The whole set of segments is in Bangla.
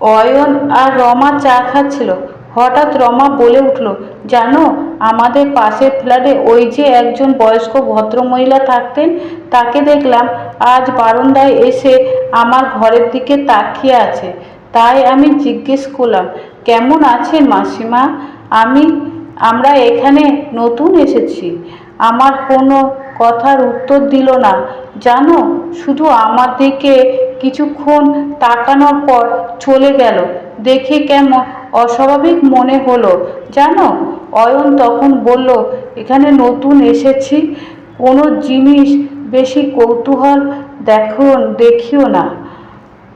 অয়ন আর রমা চা খাচ্ছিল। হঠাৎ রমা বলে উঠল, জানো, আমাদের পাশের ফ্ল্যাটে ওই যে একজন বয়স্ক ভদ্রমহিলা থাকতেন, তাকে দেখলাম আজ বারান্দায় এসে আমার ঘরের দিকে তাকিয়ে আছে। তাই আমি জিজ্ঞেস করলাম, কেমন আছেন মাসিমা? আমি, আমরা এখানে নতুন এসেছি। আমার কোনো কথার উত্তর দিল না। জানো, শুধু আমার দিকে কিছুক্ষণ তাকানোর পর চলে গেল। দেখে কেমন অস্বাভাবিক মনে হলো। জানো, অয়ন তখন বলল, এখানে নতুন এসেছি। কোনো জিনিস বেশি কৌতূহল দেখো, দেখিও না।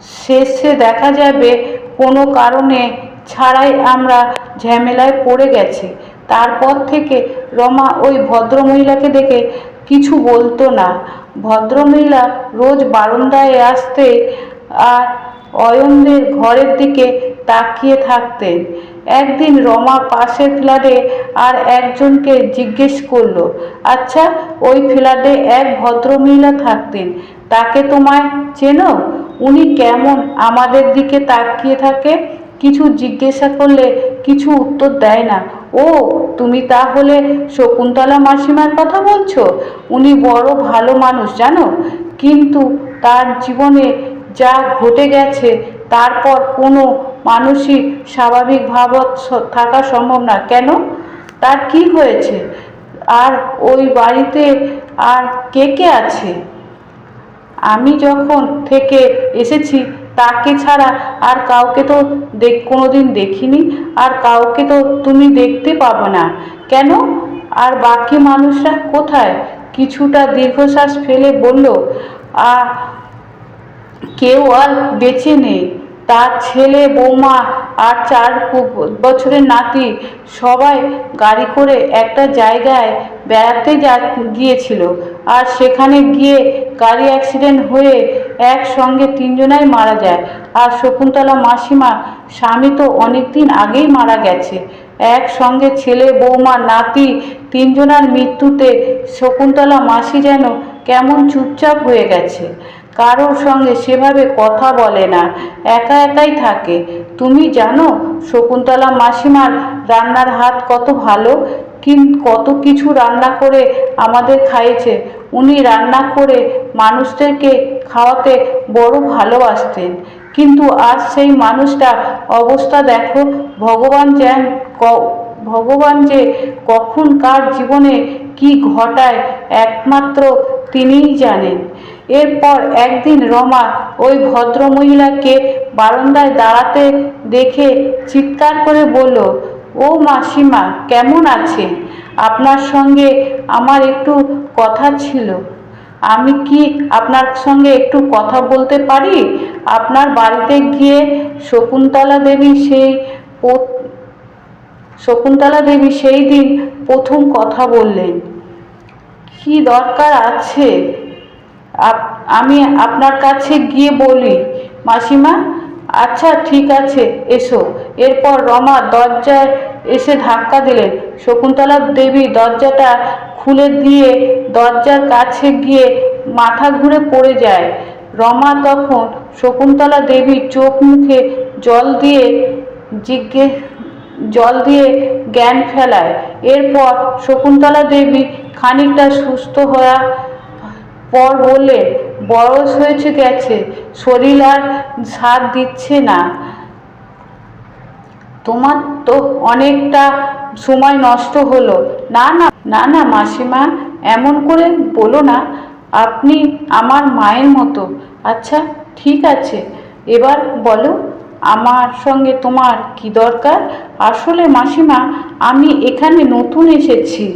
শেষে দেখা যাবে, কোনো কারণে ছাড়াই আমরা ঝামেলায় পড়ে গেছি। তারপর থেকে রমা ওই ভদ্রমহিলাকে দেখে কিছু বলতো না। ভদ্রমহিলা রোজ বারান্দায় আসতে আর অয়নদের ঘরের দিকে তাকিয়ে থাকতেন। একদিন রমা পাশের ফ্ল্যাটে আর একজনকে জিজ্ঞেস করল আচ্ছা ওই ফ্ল্যাটে এক ভদ্রমহিলা থাকতেন, তাকে তোমায় চেনো? উনি কেমন আমাদের দিকে তাকিয়ে থাকে? কিছু জিজ্ঞাসা করলে কিছু উত্তর দেয় না। ও, তুমি তাহলে শকুন্তলা মাসিমার কথা বলছো? উনি বড় ভালো মানুষ, জানো? কিন্তু তার জীবনে যা ঘটে গেছে, তারপর কোনো মানুষই স্বাভাবিক ভাবত থাকা সম্ভব না। কেন? তার কি হয়েছে? আর ওই বাড়িতে আর কে কে আছে? আমি যখন থেকে এসেছি তাকে ছাড়া আর কাউকে তো দেখ, কোনোদিন দেখিনি, আর কাউকে তো তুমি দেখতে পাবে না। কেন? আর বাকি মানুষরা কোথায়? কিছুটা দীর্ঘশ্বাস ফেলে বলল আ কেউ আর বেঁচে নেই। তার ছেলে, বৌমা আর চার বছরের নাতি সবাই গাড়ি করে একটা জায়গায় বেড়াতে যা, গিয়েছিল। আর সেখানে গিয়ে গাড়ি অ্যাক্সিডেন্ট হয়ে একসঙ্গে তিনজনাই মারা যায়। আর শকুন্তলা মাসিমা স্বামী তো অনেক দিন আগেই মারা গেছে। একসঙ্গে ছেলে, বৌমা, নাতি তিনজনার মৃত্যুতে শকুন্তলা মাসি যেন কেমন চুপচাপ হয়ে গেছে। কারোর সঙ্গে সেভাবে কথা বলে না, একা একাই থাকে। তুমি জানো, শকুন্তলা মাসিমার রান্নার হাত কত ভালো, কিন কত কিছু রান্না করে আমাদের খাইয়েছে। উনি রান্না করে মানুষদেরকে খাওয়াতে বড় ভালোবাসতেন। কিন্তু আজ সেই মানুষটা অবস্থা দেখো, ভগবান যেন ভগবান যে কখন কার জীবনে কি ঘটায়, একমাত্র তিনিই জানেন। এরপর একদিন রমা ওই ভদ্রমহিলাকে বারান্দায় দাঁড়াতে দেখে চিৎকার করে বলল, ও মাসিমা, কেমন আছেন? আপনার সঙ্গে আমার একটু কথা ছিল। আমি কি আপনার সঙ্গে একটু কথা বলতে পারি? আপনার বাড়িতে গিয়ে শকুন্তলা দেবী সেই শকুন্তলা দেবী সেই দিন প্রথম কথা বললেন। কি দরকার আছে? আমি আপনার কাছে গিয়ে বলি, মাসিমা আচ্ছা ঠিক আছে, এসো। এরপর রমা দরজায় এসে ধাক্কা দিলেন। শকুন্তলা দেবী দরজাটা খুলে দিয়ে দরজার কাছে গিয়ে মাথা ঘুরে পড়ে যায়। রমা তখন শকুন্তলা দেবী চোখ মুখে জল দিয়ে জিজ্ঞেস জল দিয়ে জ্ঞান ফেলায়। এরপর শকুন্তলা দেবী খানিকটা সুস্থ হওয়া পর বললে, বয়স হয়েছে গেছে, শরীর আর সাথ দিচ্ছে না। তোমার তো অনেকটা সময় নষ্ট হলো। না না না না, মাসিমা, এমন করে বলো না। আপনি আমার মায়ের মতো। আচ্ছা ঠিক আছে। এবার বলো, আমার সঙ্গে তোমার কি দরকার? আসলে মাসিমা, আমি এখানে নতুন এসেছি।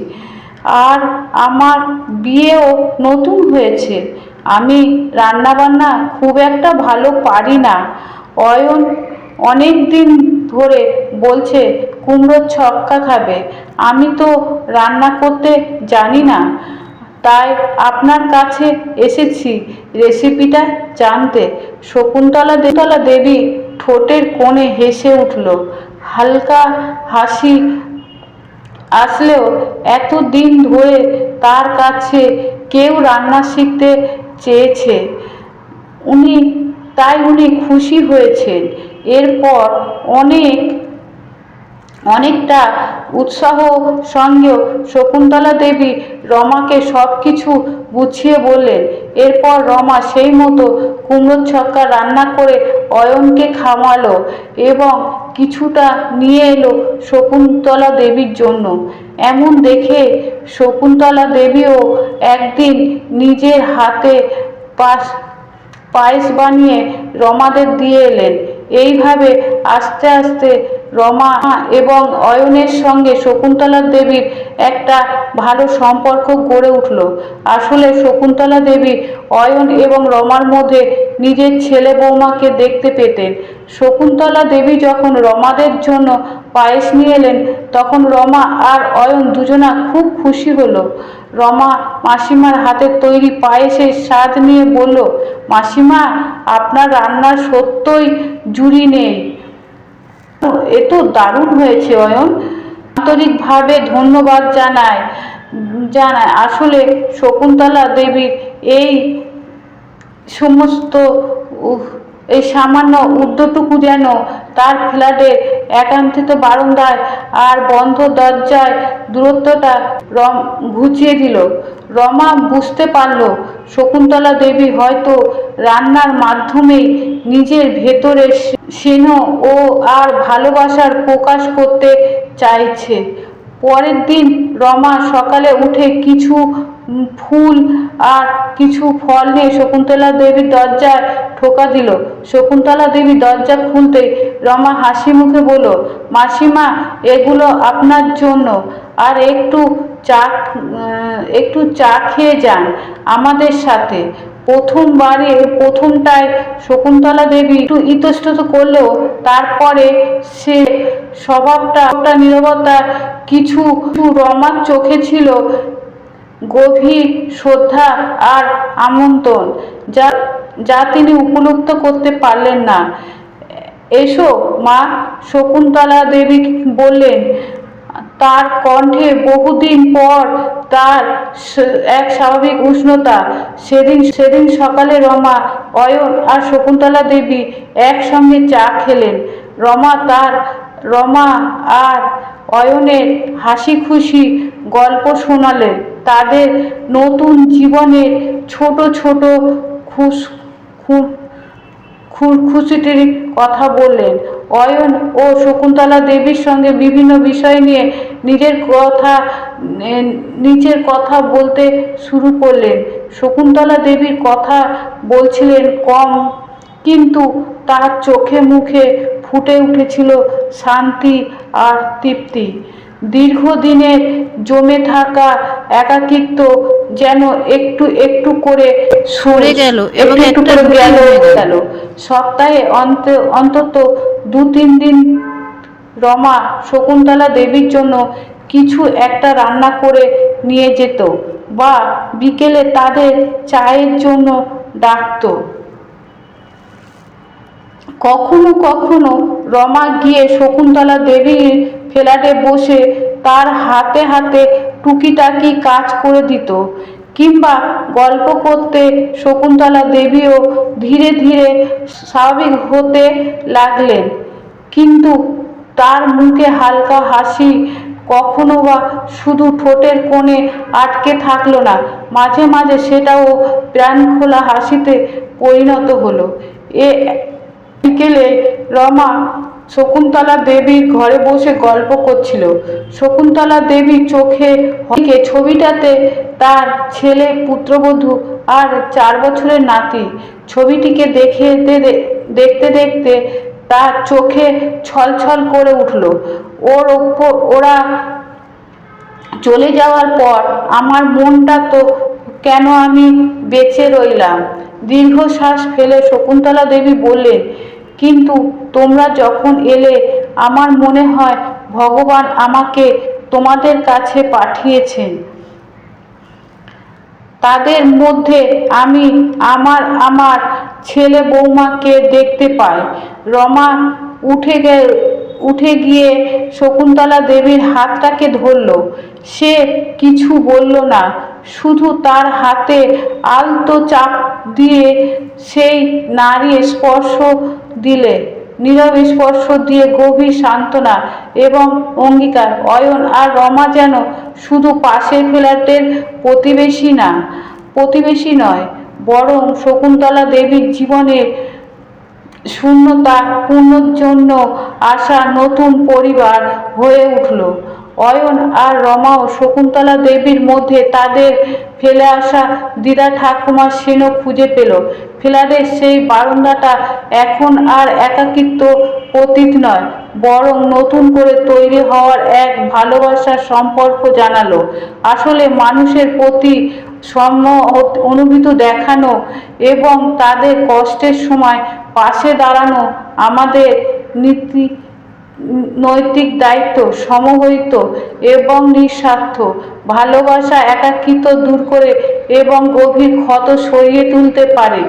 আর আমার বিয়েও নতুন হয়েছে। আমি রান্নাবান্না খুব একটা ভালো পারি না। অয়ন অনেক দিন ধরে বলছে, কুমড়োর ছক্কা খাবে। আমি তো রান্না করতে জানি না। তাই আপনার কাছে এসেছি রেসিপিটা জানতে। শকুন্তলা দেতলা দেবী ঠোঁটের কোণে হেসে উঠল। হালকা হাসি আসলেও এত দিন ধরে তার কাছে কেউ রান্না শিখতে চেয়েছে। উনি, তাই উনি খুশি হয়েছেন। এরপর অনেক অনেকটা উৎসাহ সঙ্গেও শকুন্তলা দেবী রমাকে সব কিছু বুঝিয়ে বললেন। এরপর রমা সেই মতো কুমড়োর ছক্কা রান্না করে অয়নকে খাওয়ালো এবং কিছুটা নিয়ে এলো শকুন্তলা দেবীর জন্য। এমন দেখে শকুন্তলা দেবীও একদিন নিজের হাতে পাশ পায়েস বানিয়ে রমাদের দিয়ে এলেন। এইভাবে আস্তে আস্তে রমা এবং অয়নের সঙ্গে শকুন্তলা দেবীর একটা ভালো সম্পর্ক গড়ে উঠল। আসলে শকুন্তলা দেবী অয়ন এবং রমার মধ্যে নিজের ছেলে বৌমাকে দেখতে পেতেন। শকুন্তলা দেবী যখন রমাদের জন্য পায়েস নিয়ে এলেন তখন রমা আর অয়ন দুজনা খুব খুশি হলো। রমা মাসিমার হাতের তৈরি পায়েসের স্বাদ নিয়ে বলল মাসিমা আপনার রান্নার সত্যই জুড়ি নেই। এ তো দারুণ হয়েছে অয়ন। আন্তরিকভাবে ধন্যবাদ জানায় জানায়। আসলে শকুন্তলা দেবীর এই সমস্ত উহ, এই সামান্য উদ্যটুকু যেন তার ফ্ল্যাটের একান্তিত বারান্দায় আর বন্ধ দরজায় দূরত্বটা রম, ঘুচিয়ে দিল। রমা বুঝতে পারল, শকুন্তলা দেবী হয়তো রান্নার মাধ্যমেই নিজের ভেতরের স্নেহ ও আর ভালোবাসার প্রকাশ করতে চাইছে। পরের দিন রমা সকালে উঠে কিছু ফুল আর কিছু ফল নিয়ে শকুন্তলা দেবীর দরজায় ঠোকা দিল। শকুন্তলা দেবী দরজা খুলতেই রমা হাসি মুখে বলল, মাসিমা, এগুলো আপনার জন্য। আর একটু চা একটু চা খেয়ে যান আমাদের সাথে। প্রথমবারে, প্রথমটায় শকুন্তলা দেবী একটু ইতস্তত করলেও তারপরে সে স্বভাবটা, নীরবতা কিছু রমার চোখে ছিল গভীর শ্রদ্ধা আর আমন্ত্রণ যা যা তিনি উপলব্ধ করতে পারলেন না। এসো, মা শকুন্তলা দেবী বললেন, তার কণ্ঠে বহুদিন পর তার এক স্বাভাবিক উষ্ণতা। সেদিন সেদিন সকালে রমা, অয়ন আর শকুন্তলা দেবী একসঙ্গে চা খেলেন। রমা তার, রমা আর অয়নের হাসি খুশি গল্প শোনালেন। তাদের নতুন জীবনের ছোট ছোট খুশ খু- খু- খুশিটির কথা বললেন। অয়ন ও শকুন্তলা দেবীর সঙ্গে বিভিন্ন বিষয় নিয়ে নিজের কথা নিজের কথা বলতে শুরু করলেন। শকুন্তলা দেবীর কথা বলছিলেন কম, কিন্তু তার চোখে মুখে ফুটে উঠেছিল শান্তি আর তৃপ্তি। দীর্ঘদিনের জমে থাকা একাকিত্ব যেন একটু একটু করে সরে গেল এবং একটু করে গেল। গেল সপ্তাহে অন্ত অন্তত দু তিন দিন রমা শকুন্তলা দেবীর জন্য কিছু একটা রান্না করে নিয়ে যেত বা বিকেলে তাদের চায়ের জন্য ডাকতো কখনো কখনো রমা গিয়ে শকুন্তলা দেবীর ফ্ল্যাটে বসে তার হাতে হাতে টুকিটাকি কাজ করে দিত, কিংবা গল্প করতে শকুন্তলা দেবীও ধীরে ধীরে স্বাভাবিক হতে লাগলেন। কিন্তু তার মুখে হালকা হাসি কখনো বা শুধু ঠোঁটের কোণে আটকে থাকল না, মাঝে মাঝে সেটাও প্রাণখোলা হাসিতে পরিণত হলো। এ বিকেলে রমা শকুন্তলা দেবীর ঘরে বসে গল্প করছিল। শকুন্তলা দেবীর চোখে হকে ছবিটাতে তার ছেলে, পুত্রবধূ আর চার বছরের নাতি ছবিটিকে দেখে দেখতে দেখতে তার চোখে ছলছল করে উঠল। ওর ওপর, ওরা চলে যাওয়ার পর আমার মনটা তো কেন আমি বেঁচে রইলাম? দীর্ঘশ্বাস ফেলে শকুন্তলা দেবী বললেন কিন্তু তোমরা যখন এলে, আমার মনে হয় ভগবান আমাকে তোমাদের কাছে পাঠিয়েছেন। তাদের মধ্যে আমি আমার আমার ছেলে বৌমাকে দেখতে পাই। রমা উঠে গে, উঠে গিয়ে শকুন্তলা দেবীর হাতটাকে ধরল। সে কিছু বলল না। শুধু তার হাতে আলতো চাপ দিয়ে সেই নারী স্পর্শ দিলে, নীরব স্পর্শ দিয়ে গভীর সান্ত্বনা এবং অঙ্গীকার। অয়ন আর রমা যেন শুধু পাশের ফ্ল্যাটের প্রতিবেশী না, প্রতিবেশী নয়, বরং শকুন্তলা দেবীর জীবনের শূন্যতা পূর্ণর জন্য আসা নতুন পরিবার হয়ে উঠল। অয়ন আর রমাও শকুন্তলা দেবীর মধ্যে তাদের ফেলে আসা দিদা ঠাকুমার সেন খুঁজে পেল। ফ্ল্যাটের সেই বারান্দাটা এখন আর একাকিত্ব অতীত নয়, বরং নতুন করে তৈরি হওয়ার এক ভালোবাসার সম্পর্ক জানালো। আসলে মানুষের প্রতি সম অনুভূতি দেখানো এবং তাদের কষ্টের সময় পাশে দাঁড়ানো আমাদের নীতি নৈতিক দায়িত্ব সমহিত এবং নিঃস্বার্থ। ভালোবাসা একাকিত্ব দূর করে এবং গভীর ক্ষত সরিয়ে তুলতে পারে।